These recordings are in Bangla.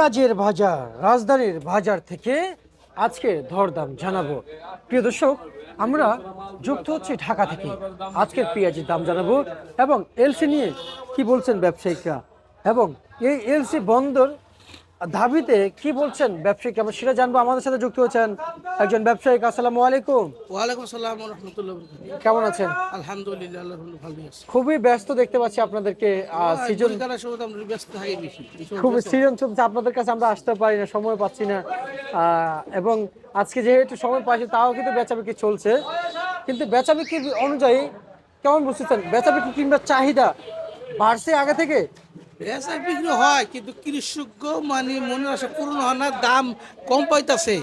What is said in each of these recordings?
পেঁয়াজের বাজার, রাজধানীর বাজার থেকে আজকের দরদাম জানাব। প্রিয় দর্শক, আমরা যুক্ত হচ্ছি ঢাকা থেকে। আজকের পেঁয়াজের দাম জানাব এবং এলসি নিয়ে কি বলছেন ব্যবসায়িকরা? এবং এই এলসি বন্দর দাবিতে কি বলছেন ব্যবসায়ী? আমরা সেটা জানব। আমাদের সাথে যুক্ত হচ্ছেন একজন ব্যবসায়িক আসসালামু আলাইকুম। ওয়ালাইকুম আসসালাম রহমতুল্লাহ কেমন আছেন? আলহামদুলিল্লাহ ভালো আছে। খুবই ব্যস্ত দেখতে পাচ্ছি আপনাদেরকে সিজন পরীক্ষার সময় আমরা ব্যস্ত থাকি বেশি। খুব সিজন চলছে আপনাদের কাছে আমরা আসতে পারি না সময় পাচ্ছি না। এবং আজকে যেহেতু সময় পাচ্ছি তাও কিন্তু বেচাবিক্রি চলছে। কিন্তু বেচাবিক্রি অনুযায়ী কেমন বুঝতেছেন? বেচাবিক্রি কিংবা চাহিদা বাড়ছে আগে থেকে? বেচা বিক্রি হয় কিন্তু কৃষক মানে মনের আশা পূর্ণ হয় না দাম কম পাইতাছে।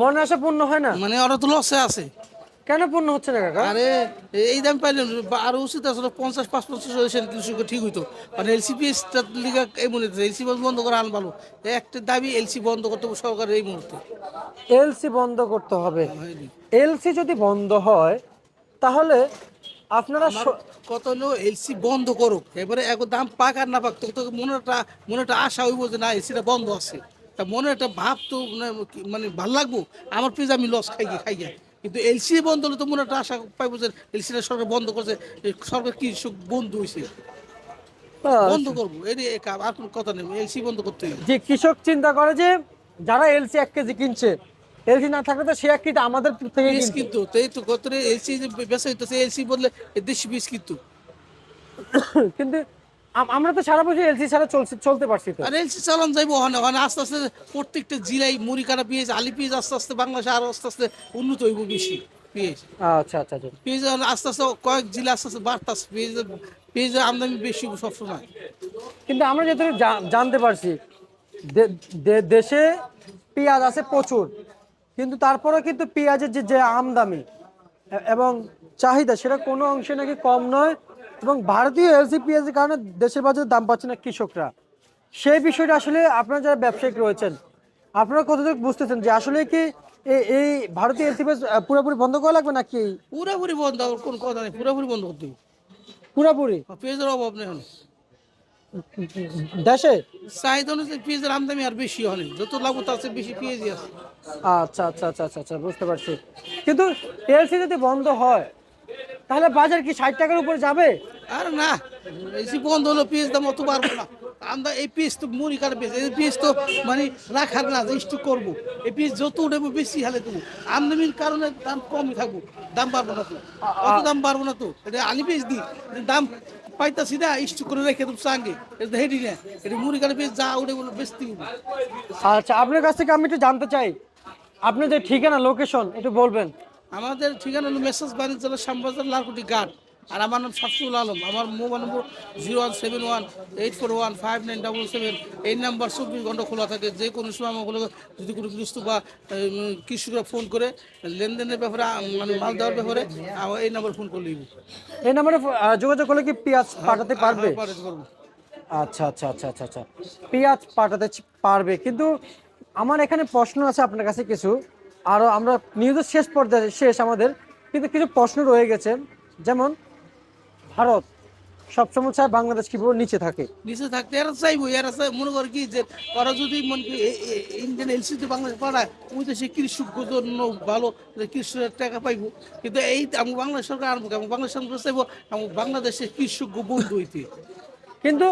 মনে আসা পূর্ণ হয় না? মানে ওরা তো লসে আছে। কেন পূর্ণ হচ্ছে না কাকা? আরে এই দাম পাইলে আরও উচিত আসলে পঞ্চাশ পাঁচ পঞ্চাশ কৃষক ঠিক হইতো। মানে এলসিপি লিগা এই মনে এলসি বন্ধ করে আন ভালো একটা দাবি এলসি বন্ধ করতে হবে সরকার এই মুহূর্তে। এলসি বন্ধ করতে হবে। এলসি যদি বন্ধ হয় তাহলে আপনারা কত হলো এলসি বন্ধ করুক। এবারে এক দাম পাক আর না পাক তো তো মনে একটা মনে একটা আশা হইব যে না এলসিটা বন্ধ আছে। তা মনে একটা ভাব তো মানে মানে ভালো লাগবো? আমার পেজ আমি লস খাই গিয়ে খাই কিন্তু এলসি বন্ধ হলে তো মনে একটা আশা পাইবো যে এলসিটা সরকার বন্ধ করছে সরকার কি সুখ বন্ধু হয়েছে বন্ধ করব। এই রে কাম, আর কোনো কথা নেই এলসি বন্ধ করতে যে কৃষক চিন্তা করে যে যারা এলসি এক কেজি কিনছে এলসি না থাকলে তো সে কেজি আমাদের থেকে কিন্তু। তো এই তো কত এলসি যে বেসা হইতেছে এলসি বললে এই দেশি পিস কিন্তু। কিন্তু আমরা তো সারা বছর এলসি ছাড়া চলছে চলতে পারছি তো। আর এলসি চালান যাইবো ওখানে ওখানে আস্তে আস্তে প্রত্যেকটা জেলায় মুড়ি কাটা পেঁয়াজ আলি পেঁয়াজ আস্তে আস্তে বাংলাদেশে আরও আস্তে আস্তে উন্নত হইব বেশি পেঁয়াজ। আচ্ছা আচ্ছা আচ্ছা। পেঁয়াজ আস্তে আস্তে কয়েক জেলা আস্তে আস্তে বাড়তাছে পেঁয়াজ পেঁয়াজের আমদানি বেশি সবসময়। কিন্তু আমরা যেহেতু জানতে পারছি দেশে পেঁয়াজ আছে প্রচুর। কিন্তু তারপরেও কিন্তু পেঁয়াজের যে যে আমদামি এবং চাহিদা সেটা কোনো অংশে নাকি কম নয় এবং ভারতীয় এলসি পেঁয়াজের কারণে দেশের বাজারে দাম পাচ্ছে না কৃষকরা। সেই বিষয়টা আসলে আপনারা যারা ব্যবসায়িক রয়েছেন আপনারা কতটুকু বুঝতেছেন যে আসলে কি এই- ভারতীয় এলসি পেঁয়াজ পুরোপুরি বন্ধ করা লাগবে নাকি পুরোপুরি বন্ধ কোনো কথা নেই পুরোপুরি বন্ধ করতে পুরোপুরি? পেঁয়াজের অভাব নেই দেশে? চাহিদা অনুযায়ী পেঁয়াজের আমদানি আর বেশি হয় যত লাগবে তার চেয়ে বেশি পেঁয়াজই আছে। আচ্ছা আচ্ছা আচ্ছা আচ্ছা আচ্ছা বুঝতে পারছি। কিন্তু এলসি যদি বন্ধ হয় তাহলে বাজার কি ষাট টাকার উপরে যাবে? আর না এসি বন্ধ হলো পিস দাম অত পারব না। আমরা এই পিস তো মুড়ি কাটা পিস এই পিস তো মানে রাখার না একটু করব। এই পিস যত উঠেবো বেশি হালে দেবো। আমদানির কারণে দাম কমই থাকব দাম বাড়বো না তো। অত দাম বাড়বো না তো। এটা আলি পিস দিই দাম পাইতাছি না ইস্টু করে রেখে দেবো সঙ্গে। এটা হেডি না এটা মুড়ি কাটা পিস যা উঠে বলে বেশি দিব আচ্ছা আপনার কাছ থেকে আমি একটু জানতে চাই। আপনার যে ঠিকানা লোকেশন একটু বলবেন। আমাদের ঠিকানা হলো মেসেজ বাণিজ্য জেলা শ্যামবাজার লালকুটি ঘাট। আর আমার নাম শামসুল আলম। আমার mobile number zero one seven one eight four one five nine double seven. এই নাম্বার চব্বিশ ঘণ্টা খোলা থাকে। যে কোনো সময় আমাগুলো যদি কোনো গৃহস্থ বা কৃষকরা ফোন করে লেনদেনের ব্যাপারে মানে মাল দেওয়ার ব্যাপারে আমার এই নাম্বার ফোন করলে এই নাম্বারে যোগাযোগ করলে কি পেঁয়াজ পাঠাতে পারবে? আচ্ছা আচ্ছা আচ্ছা আচ্ছা আচ্ছা। পেঁয়াজ পাঠাতে পারবে। কিন্তু আমার এখানে প্রশ্ন আছে আপনার কাছে কিছু। আরও আমরা নিউজের শেষ পর্যায়ে শেষ আমাদের। কিন্তু কিছু প্রশ্ন রয়ে গেছে। যেমন ভারত সবসময় চায় বাংলাদেশ কীভাবে নিচে থাকে। নিচে থাকতে এরা চাইব এরা চাই মনে করে কি যে ওরা যদি মনে করি ইন্ডিয়ান এলসিতে বাংলাদেশ পাঠায় ওই দেশে কৃষক জন্য ভালো যে কৃষকের টাকা পাইবো। কিন্তু এই আমি বাংলাদেশ সরকার আনব আমি বাংলাদেশ সরকার চাইব আমি বাংলাদেশের কৃষক বন্ধু হইতে। কিন্তু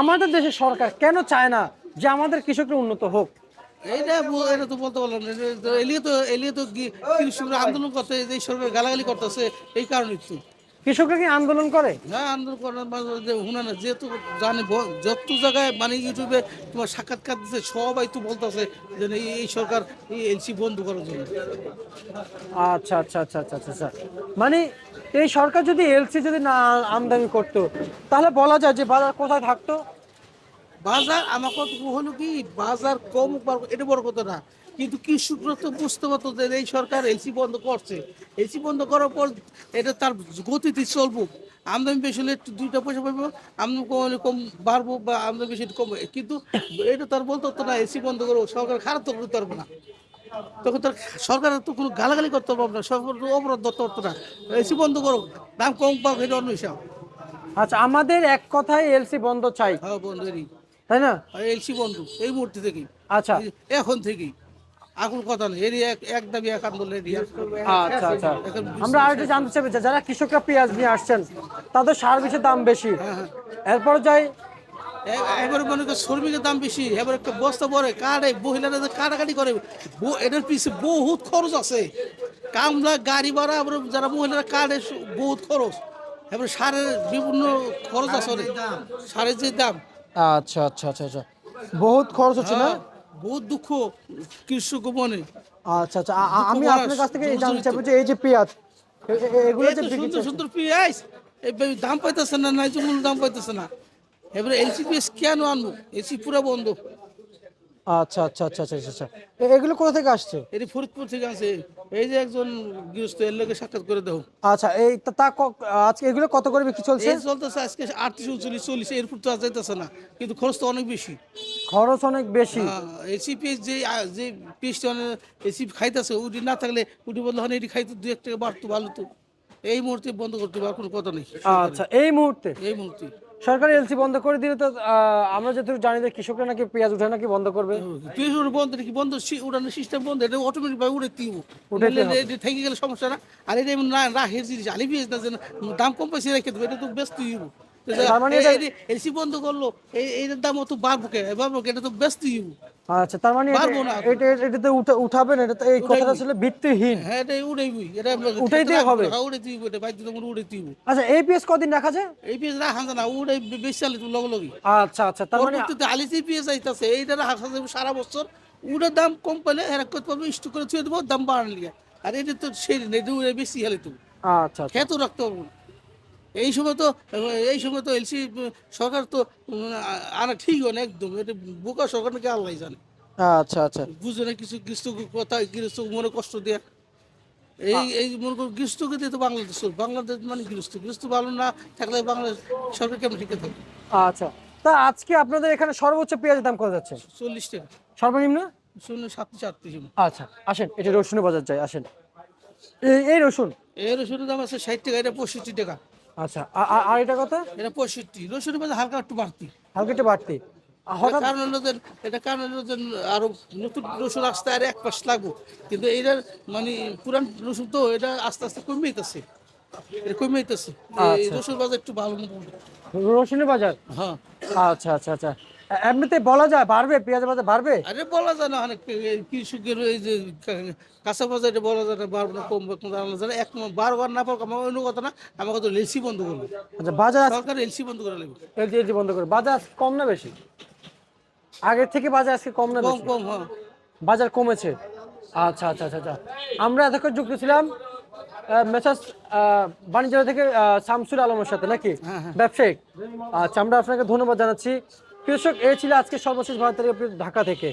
আমাদের দেশের সরকার কেন চায় না যে আমাদের কৃষকরা উন্নত হোক? এইটা এটা তো বলতে পারলাম না এলিয়ে তো এলিয়ে তো কৃষকরা আন্দোলন করতে এই সরকার গালাগালি করতেছে এই কারণে তো। কৃষকরা কি আন্দোলন করে? হ্যাঁ আন্দোলন করার মাঝে যে না যেহেতু জানে যত জায়গায় মানে ইউটিউবে তোমার সাক্ষাৎকার দিচ্ছে সবাই তো বলতেছে যে এই- সরকার এই এলসি বন্ধ করার জন্য। আচ্ছা আচ্ছা আচ্ছা আচ্ছা আচ্ছা আচ্ছা। মানে এই সরকার যদি এলসি যদি না আমদানি করতো তাহলে বলা যায় যে বাজার কোথায় থাকতো? বাজার আমার কথা হলো কি? বাজার কম এটা বড় কথা না। কিন্তু কৃষকরা তো বুঝতে পারতো যে এই সরকার এলসি বন্ধ করছে। এলসি বন্ধ করার পর এটা তার গতিতে চলবো। আমদানি বেশি হলে একটু দুইটা পয়সা পাবো আমদানি কম হলে কম বাড়বো বা আমদানি বেশি একটু কম কিন্তু এটা তার বলতে না এলসি বন্ধ করব সরকার খারাপ তো করতে পারব না। তখন তার সরকার তো কোনো গালাগালি করতে পারব না সরকার তো অপরাধ ধরতে পারতো না। এলসি বন্ধ করো দাম কম পাবো এটা অন্য হিসাব। আচ্ছা আমাদের এক কথায় এলসি বন্ধ চাই। হ্যাঁ বন্ধুরই। তাই না? এলসি বন্ধ এই মুহূর্তে থেকেই। আচ্ছা। এখন থেকেই। এখন কথা নেই এরই এক এক দাবি এক আন্দোলন আচ্ছা আচ্ছা। আমরা আরেকটু জানতে চাই যারা কৃষকরা পেঁয়াজ নিয়ে আসছেন তাদের সার বিষের দাম বেশি। এরপর যাই এবারে মনে কর শ্রমিকের দাম বেশি এবার একটা বস্তা পরে কাটে মহিলারা যে কাটাকাটি করে এটার পিছিয়ে বহুত খরচ আছে। কামলা গাড়ি ভাড়া আবার যারা মহিলারা কাটে বহুত খরচ। এবার সারের বিভিন্ন খরচ আছে সারের যে দাম। আচ্ছা আচ্ছা আচ্ছা আচ্ছা। বহুত খরচ হচ্ছে না? হ্যাঁ, বহুত দুঃখ কৃষক মনে আচ্ছা আচ্ছা আমি আপনার কাছ থেকে জানতে চাইব যে এই যে পেঁয়াজ এগুলো যে সুন্দর সুন্দর পেঁয়াজ এই দাম পাইতেছে না নাই মূল দাম পাইতেছে না। এবারে এলসিপিএস কেন আনব? এসি পুরো বন্ধ। আচ্ছা আচ্ছা আচ্ছা আচ্ছা আচ্ছা এগুলো কোথা থেকে আসছে? এটি ফরিদপুর থেকে আছে এই যে একজন গৃহস্থ এর লোকে সাক্ষাৎ করে দাও আচ্ছা এই তা- আজকে এগুলো কত করে বিক্রি চলছে? চলতেছে আজকে আটত্রিশ উনচল্লিশ চল্লিশ এরপর তো আর যাইতেছে না। কিন্তু খরচ তো অনেক বেশি। খরচ অনেক বেশি। এসি পেজ যে যে পেজটা এসি খাইতেছে ওটি না থাকলে ওটি বললে হয় এটি খাইতে দু এক টাকা বাড়তো ভালো তো। এই মুহূর্তে বন্ধ করতে পার কোনো কথা নেই। আচ্ছা এই মুহূর্তে? এই মুহূর্তে। সরকারি এলসি বন্ধ করে দিলে তো আমরা যেহেতু জানি যে কৃষকরা নাকি পেঁয়াজ উঠে নাকি বন্ধ করবে। পেঁয়াজ উঠে বন্ধ নাকি বন্ধ? উঠানোর সিস্টেম বন্ধ এটা অটোমেটিক ভাবে উড়ে দিব উঠে থেকে গেলে সমস্যা না। আর এটা না রাখে জিনিস আলি পেঁয়াজ না দাম কম পাইছে রেখে দেবো এটা তো ব্যস্ত দিব মানে এসি বন্ধ করল এই এটার দাম অত বাড়বো কে? বাড়বো? এটা তো ব্যস্ত দিব আচ্ছা তার মানে এটা- এটাতে উঠাবেন এই কথাটা আসলে ভিত্তিহীন। হ্যাঁ এটা উড়াইবই। এটা উঠাইতে হবে। দিব এটা তোমার দিব আচ্ছা পেঁয়াজ কদিন রাখা যায় পেঁয়াজ রাখা যায় না উড়ে বেশি লগে লগে আচ্ছা আচ্ছা তার মানে আলিসি পেঁয়াজ আইতাছে এইটা রাখা যাবে সারা বছর উড়ে দাম কম পেলে এরা করতে পারবে স্টক করে থুয়ে দেবো দাম বাড়ান আর এটা তো সেই নেই উড়ে বেশি হেলে তুমি আচ্ছা আচ্ছা। খেতেও রাখতে পারব না। এই সময় তো এই সময় তো এলসি সরকার তো আনা ঠিক না একদম। এটা বোকা সরকার নাকি আল্লাহ জানে। আচ্ছা আচ্ছা। বুঝে না কিছু গৃহস্থ কথা গৃহস্থ মনে কষ্ট দেয়া। এই এই মনে করো গৃহস্থকে দিয়ে তো বাংলাদেশ বাংলাদেশ মানে গৃহস্থ। গৃহস্থ ভালো না থাকলে বাংলাদেশ সরকার কেমন ঠিক থাকবে? আচ্ছা। তা আজকে আপনাদের এখানে সর্বোচ্চ পেঁয়াজের দাম কত যাচ্ছে? চল্লিশ টাকা। সর্বনিম্ন? শূন্য সাতত্রিশ আটত্রিশ আচ্ছা আসেন এটা রসুনের বাজার যায় আসেন। এই এই রসুন? এই রসুনের দাম আছে ষাট টাকা এটা পঁয়ষট্টি টাকা। আচ্ছা আর এটা কত এটা পঁয়ষট্টি রসুনের মধ্যে হালকা একটু বাড়তি। হালকা একটু বাড়তি। কারণ হলো এটা কারণ হলো আরও নতুন রসুন আসতে আর এক মাস লাগবো। কিন্তু এইটার মানে পুরান রসুন তো এটা আস্তে আস্তে কমে যেতেছে এটা কমে যেতেছে এই রসুন বাজার একটু ভালো রসুনের বাজার? হ্যাঁ। আচ্ছা আচ্ছা আচ্ছা। এমনিতে বলা যায় বাড়বে পেঁয়াজের বাজার বাড়বে? আরে বলা যায় না অনেক কৃষকের এই যে কাঁচা বাজার বলা যায় না বাড়বে না কমবে কোনো জানা যায় এক বারবার না পারব আমার অন্য কথা না আমাকে তো এলসি বন্ধ করবে আচ্ছা বাজার সরকার এলসি বন্ধ করে লাগবে এলজি এলজি বন্ধ করে বাজার কম না বেশি? আগের থেকে বাজার আজকে কম না কম বেশি? কম হ্যাঁ। বাজার কমেছে। আচ্ছা আচ্ছা আচ্ছা আচ্ছা। আমরা এতক্ষণ যুক্ত ছিলাম মেসাজ বাণিজ্য থেকে শামসুল আলমের সাথে নাকি? ব্যবসায়িক। আচ্ছা আমরা আপনাকে ধন্যবাদ জানাচ্ছি। কৃষক এ ছিল আজকে সর্বশেষ ভারতের ঢাকা থেকে।